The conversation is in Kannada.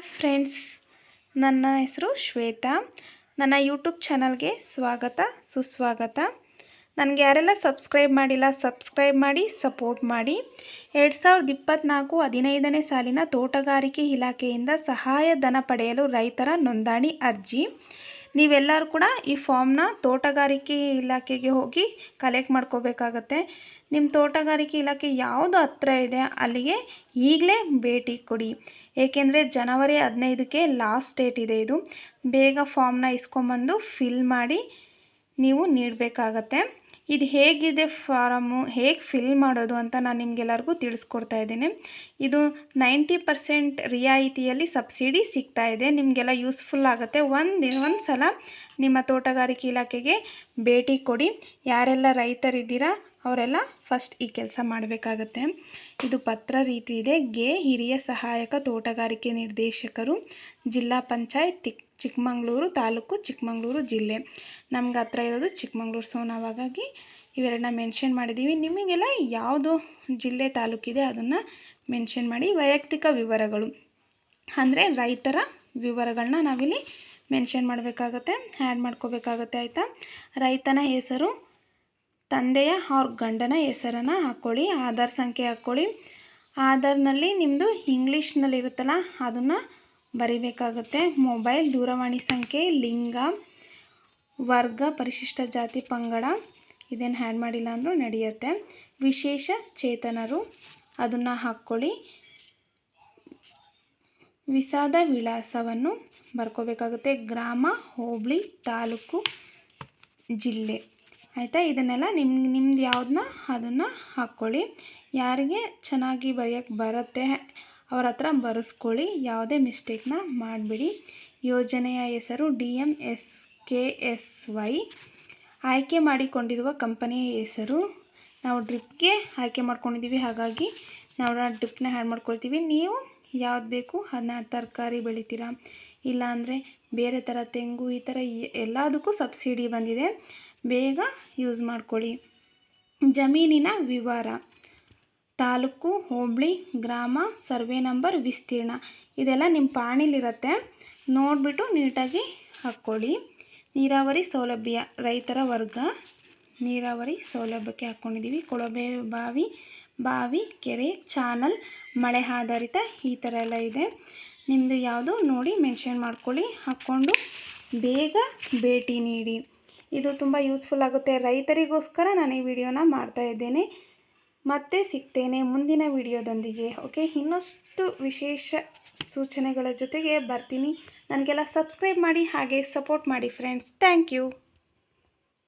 ಹಾಯ್ ಫ್ರೆಂಡ್ಸ್, ನನ್ನ ಹೆಸರು ಶ್ವೇತಾ. ನನ್ನ ಯೂಟ್ಯೂಬ್ ಚಾನಲ್ಗೆ ಸ್ವಾಗತ, ಸುಸ್ವಾಗತ. ನನಗೆ ಯಾರೆಲ್ಲ ಸಬ್ಸ್ಕ್ರೈಬ್ ಮಾಡಿಲ್ಲ, ಸಬ್ಸ್ಕ್ರೈಬ್ ಮಾಡಿ, ಸಪೋರ್ಟ್ ಮಾಡಿ. ಎರಡು ಸಾವಿರದ ಇಪ್ಪತ್ತ್ನಾಲ್ಕು ಹದಿನೈದನೇ ಸಾಲಿನ ತೋಟಗಾರಿಕೆ ಇಲಾಖೆಯಿಂದ ಸಹಾಯಧನ ಪಡೆಯಲು ರೈತರ ನೋಂದಣಿ ಅರ್ಜಿ. ನೀವೆಲ್ಲರೂ ಕೂಡ ಈ ಫಾರ್ಮ್ನ ತೋಟಗಾರಿಕೆ ಇಲಾಖೆಗೆ ಹೋಗಿ ಕಲೆಕ್ಟ್ ಮಾಡ್ಕೋಬೇಕಾಗತ್ತೆ. ನಿಮ್ಮ ತೋಟಗಾರಿಕೆ ಇಲಾಖೆ ಯಾವುದು ಹತ್ರ ಇದೆ ಅಲ್ಲಿಗೆ ಈಗಲೇ ಭೇಟಿ ಕೊಡಿ. ಏಕೆಂದರೆ ಜನವರಿ ಹದಿನೈದಕ್ಕೆ ಲಾಸ್ಟ್ ಡೇಟ್ ಇದೆ ಇದು. ಬೇಗ ಫಾರ್ಮ್ನ ಇಸ್ಕೊಂಬಂದು ಫಿಲ್ ಮಾಡಿ ನೀವು ನೀಡಬೇಕಾಗತ್ತೆ. ಇದು ಹೇಗಿದೆ ಫಾರಮು, ಹೇಗೆ ಫಿಲ್ ಮಾಡೋದು ಅಂತ ನಾನು ನಿಮಗೆಲ್ಲರಿಗೂ ತಿಳಿಸ್ಕೊಡ್ತಾ ಇದ್ದೀನಿ. ಇದು ನೈಂಟಿ ಪರ್ಸೆಂಟ್ ರಿಯಾಯಿತಿಯಲ್ಲಿ ಸಬ್ಸಿಡಿ ಸಿಗ್ತಾ ಇದೆ. ನಿಮಗೆಲ್ಲ ಯೂಸ್ಫುಲ್ ಆಗುತ್ತೆ. ಒಂದು ಒಂದು ಸಲ ನಿಮ್ಮ ತೋಟಗಾರಿಕೆ ಇಲಾಖೆಗೆ ಭೇಟಿ ಕೊಡಿ. ಯಾರೆಲ್ಲ ರೈತರಿದ್ದೀರಾ ಅವರೆಲ್ಲ ಫಸ್ಟ್ ಈ ಕೆಲಸ ಮಾಡಬೇಕಾಗತ್ತೆ. ಇದು ಪತ್ರ ರೀತಿ ಇದೆ. ಗೆ ಹಿರಿಯ ಸಹಾಯಕ, ತೋಟಗಾರಿಕೆ ನಿರ್ದೇಶಕರು, ಜಿಲ್ಲಾ ಪಂಚಾಯತ್ ತಿಕ್, ಚಿಕ್ಕಮಂಗ್ಳೂರು ತಾಲೂಕು, ಚಿಕ್ಕಮಗಳೂರು ಜಿಲ್ಲೆ. ನಮ್ಗೆ ಹತ್ರ ಇರೋದು ಚಿಕ್ಕಮಗಳೂರು. ಸೊ ನಾವು ಹಾಗಾಗಿ ಇವೆರಡನ್ನ ಮೆನ್ಷನ್ ಮಾಡಿದ್ದೀವಿ ನಿಮಗೆಲ್ಲ ಯಾವುದು ಜಿಲ್ಲೆ ತಾಲೂಕಿದೆ ಅದನ್ನು ಮೆನ್ಷನ್ ಮಾಡಿ ವೈಯಕ್ತಿಕ ವಿವರಗಳು. ಅಂದರೆ ರೈತರ ವಿವರಗಳನ್ನ ನಾವಿಲ್ಲಿ ಮೆನ್ಷನ್ ಮಾಡಬೇಕಾಗತ್ತೆ ಆ್ಯಡ್ ಮಾಡ್ಕೋಬೇಕಾಗತ್ತೆ, ಆಯಿತಾ? ರೈತನ ಹೆಸರು ತಂದೆಯ ಅವ್ರ ಗಂಡನ ಹೆಸರನ್ನು ಹಾಕ್ಕೊಳ್ಳಿ ಆಧಾರ್ ಸಂಖ್ಯೆ ಹಾಕ್ಕೊಳ್ಳಿ ಆಧಾರ್ನಲ್ಲಿ ನಿಮ್ಮದು ಇಂಗ್ಲೀಷ್ನಲ್ಲಿರುತ್ತಲ್ಲ ಅದನ್ನು ಬರಿಬೇಕಾಗುತ್ತೆ. ಮೊಬೈಲ್, ದೂರವಾಣಿ ಸಂಖ್ಯೆ, ಲಿಂಗ, ವರ್ಗ, ಪರಿಶಿಷ್ಟ ಜಾತಿ, ಪಂಗಡ, ಇದೇನು ಹ್ಯಾಡ್ ಮಾಡಿಲ್ಲ ಅಂದರೂ ನಡೆಯುತ್ತೆ. ವಿಶೇಷ ಚೇತನರು, ಅದನ್ನು ಹಾಕ್ಕೊಳ್ಳಿ ವಿಸಾದ ವಿಳಾಸವನ್ನು ಬರ್ಕೋಬೇಕಾಗುತ್ತೆ. ಗ್ರಾಮ, ಹೋಬಳಿ, ತಾಲೂಕು, ಜಿಲ್ಲೆ. ಆಯಿತಾ? ಇದನ್ನೆಲ್ಲ ನಿಮ್ಮ ನಿಮ್ದು ಯಾವುದನ್ನ ಅದನ್ನು ಹಾಕ್ಕೊಳ್ಳಿ ಯಾರಿಗೆ ಚೆನ್ನಾಗಿ ಬರೆಯೋಕ್ಕೆ ಬರುತ್ತೆ ಅವ್ರ ಹತ್ರ ಬರೆಸ್ಕೊಳ್ಳಿ. ಯಾವುದೇ ಮಿಸ್ಟೇಕ್ನ ಮಾಡಬೇಡಿ. ಯೋಜನೆಯ ಹೆಸರು D M S K S Y. ಆಯ್ಕೆ ಮಾಡಿಕೊಂಡಿರುವ ಕಂಪನಿಯ ಹೆಸರು. ನಾವು ಡ್ರಿಪ್ಗೆ ಆಯ್ಕೆ ಮಾಡ್ಕೊಂಡಿದ್ದೀವಿ ಹಾಗಾಗಿ ನಾವು ಡ್ರಿಪ್ನ ಹ್ಯಾಡ್ ಮಾಡ್ಕೊಳ್ತೀವಿ. ನೀವು ಯಾವ್ದು ಬೇಕು ಅದನ್ನ ತರಕಾರಿ ಬೆಳಿತೀರಾ? ಇಲ್ಲಾಂದರೆ ಬೇರೆ ಥರ ತೆಂಗು ಈ ಥರ ಎಲ್ಲದಕ್ಕೂ ಸಬ್ಸಿಡಿ ಬಂದಿದೆ. ಬೇಗ ಯೂಸ್ ಮಾಡ್ಕೊಳ್ಳಿ. ಜಮೀನಿನ ವಿವರ. ತಾಲೂಕು ಹೋಬಳಿ ಗ್ರಾಮ ಸರ್ವೆ ನಂಬರ್ ವಿಸ್ತೀರ್ಣ. ಇದೆಲ್ಲ ನಿಮ್ಮ ಪಾಣಿಲಿರುತ್ತೆ. ನೋಡಿಬಿಟ್ಟು ನೀಟಾಗಿ ಹಾಕ್ಕೊಳ್ಳಿ. ನೀರಾವರಿ ಸೌಲಭ್ಯ. ರೈತರ ವರ್ಗ. ನೀರಾವರಿ ಸೌಲಭ್ಯಕ್ಕೆ ಹಾಕ್ಕೊಂಡಿದ್ದೀವಿ ಕೊಳವೆ ಬಾವಿ ಬಾವಿ, ಕೆರೆ, ಚಾನಲ್, ಮಳೆ ಆಧಾರಿತ ಈ ಥರ ಎಲ್ಲ ಇದೆ. ನಿಮ್ಮದು ಯಾವುದು ನೋಡಿ ಮೆನ್ಷನ್ ಮಾಡ್ಕೊಳ್ಳಿ. ಹಾಕ್ಕೊಂಡು ಬೇಗ ಭೇಟಿ ನೀಡಿ. ಇದು ತುಂಬ ಯೂಸ್ಫುಲ್ ಆಗುತ್ತೆ. ರೈತರಿಗೋಸ್ಕರ ನಾನು ಈ ವಿಡಿಯೋನ ಮಾಡ್ತಾ ಇದ್ದೇನೆ. ಮತ್ತೆ ಸಿಗ್ತೇನೆ ಮುಂದಿನ ವಿಡಿಯೋದೊಂದಿಗೆ, ಓಕೆ? ಇನ್ನಷ್ಟು ವಿಶೇಷ ಸೂಚನೆಗಳ ಜೊತೆಗೆ ಬರ್ತೀನಿ. ನನಗೆಲ್ಲ ಸಬ್ಸ್ಕ್ರೈಬ್ ಮಾಡಿ, ಹಾಗೆ ಸಪೋರ್ಟ್ ಮಾಡಿ, ಫ್ರೆಂಡ್ಸ್. Thank you.